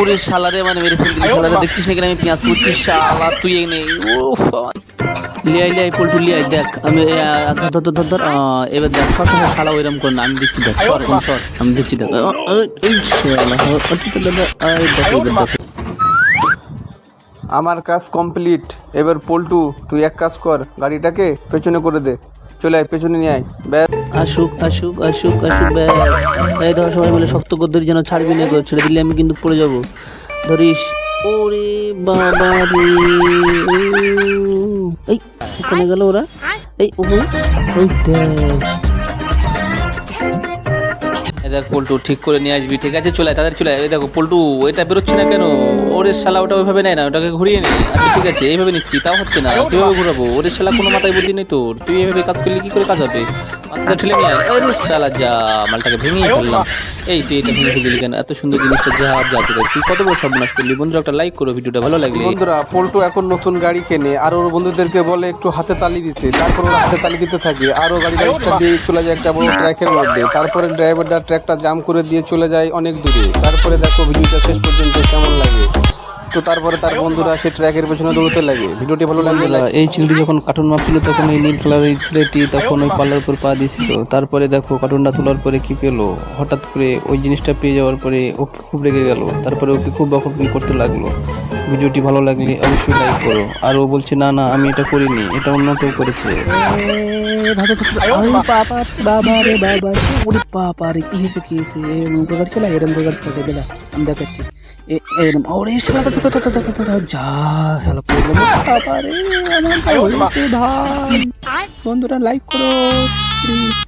ওরে শালারে মানে মেরে শালারে দেখছিস নাকি আমি পেঁয়াজ করছি শালা তুই এই নেই উফ লিয়াই লিয়াই পোল্টু লিয়াই দেখ। আমি ধর ধর ধর, ধর এবার দেখ সর সর, শালা ওইরকম কর না। আমি দেখছি দেখ সর এখন সর। আমি দেখছি দেখ। এই শালা, দেখ দেখ। আমার কাজ কমপ্লিট। এবার পল্টু তুই এক কাজ কর গাড়িটাকে পেছনে করে দে। চলে আয় পেছনে নিয়ে আয়। ব্যাস। আসুক আসুক আসুক আসুক ব্যাস। এই ধর, সবাই বলে শক্ত ধরি যেন ছাড়বি না ছেড়ে দিলে আমি কিন্তু পড়ে যাব। ধরিস, ওরে বাবা রে। এই, ওখানে গেল ওরা। এই, ওহো, ওই দেখ। পল্টু, ঠিক করে নিয়ে আসবি, ঠিক আছে? চলে তাদের চলে। এই দেখো, পল্টু, এটা বেরোচ্ছে না কেন? ওরে শালা, ওটা ওইভাবে নেয় না, ওটাকে ঘুরিয়ে নে। আচ্ছা ঠিক আছে, এইভাবে নিচ্ছি, তাও হচ্ছে না। কীভাবে ঘুরাবো? ওরে শালা, কোনো মাথায় বুদ্ধি নেই তোর। তুই এইভাবে কাজ করলে কি করে কাজ হবে? মাথাটা ঠেলে নিয়ে যা, মালটাকে ভেঙে ফেললাম। এই, তুই এটা ভেঙে ফেললি কেন? এত সুন্দর জিনিসটা যা যা তুই কত বড় সর্বনাশ করলি। বন্ধুরা, একটা লাইক করো, ভিডিওটা ভালো লাগলে। বন্ধুরা, পল্টু এখন নতুন গাড়ি কেনে। আর ওর বন্ধুদেরকে বলে একটু হাতে তালি দিতে। তারপর ওরা হাতে তালি দিতে থাকে। আর ও গাড়িটা স্টার্ট দিয়ে চলে যায় একটা বড় ট্র্যাকের মধ্যে। তারপরে ড্রাইভারটা ট্র্যাকটা জাম করে দিয়ে চলে যায় অনেক দূরে। তারপরে দেখো ভিডিওটা শেষ পর্যন্ত কেমন লাগে। তো তারপরে তার বন্ধুরা সে ট্র্যাকের পেছনে দৌড়তে লাগে। ভিডিওটি ভালো লাগলে এই ছেলেটি যখন কার্টুন মাপছিল তখন এই নীল কালারের এই ছেলেটি তখন ওই পাল্লার উপর পা দিয়েছিল। তারপরে দেখো কার্টুনটা তোলার পরে কি পেল? হঠাৎ করে ওই জিনিসটা পেয়ে যাওয়ার পরে ওকে খুব রেগে গেল। তারপরে ওকে খুব বকবকি করতে লাগল। ভিডিওটি ভালো লাগলে অবশ্যই লাইক করো। আর ও বলছে না না আমি এটা করিনি এটা অন্য কেউ করেছে। বাবা রে বাবা ওরে বাবা রে কি হয়েছে কি হয়েছে এরম প্রকার ছিল এরম প্রকার ছিল আমি দেখাচ্ছি। এ- এরম ওরে যা হেলা প্রবলেম বাবা রে আমার হয়েছে ভাই বন্ধুরা লাইক করো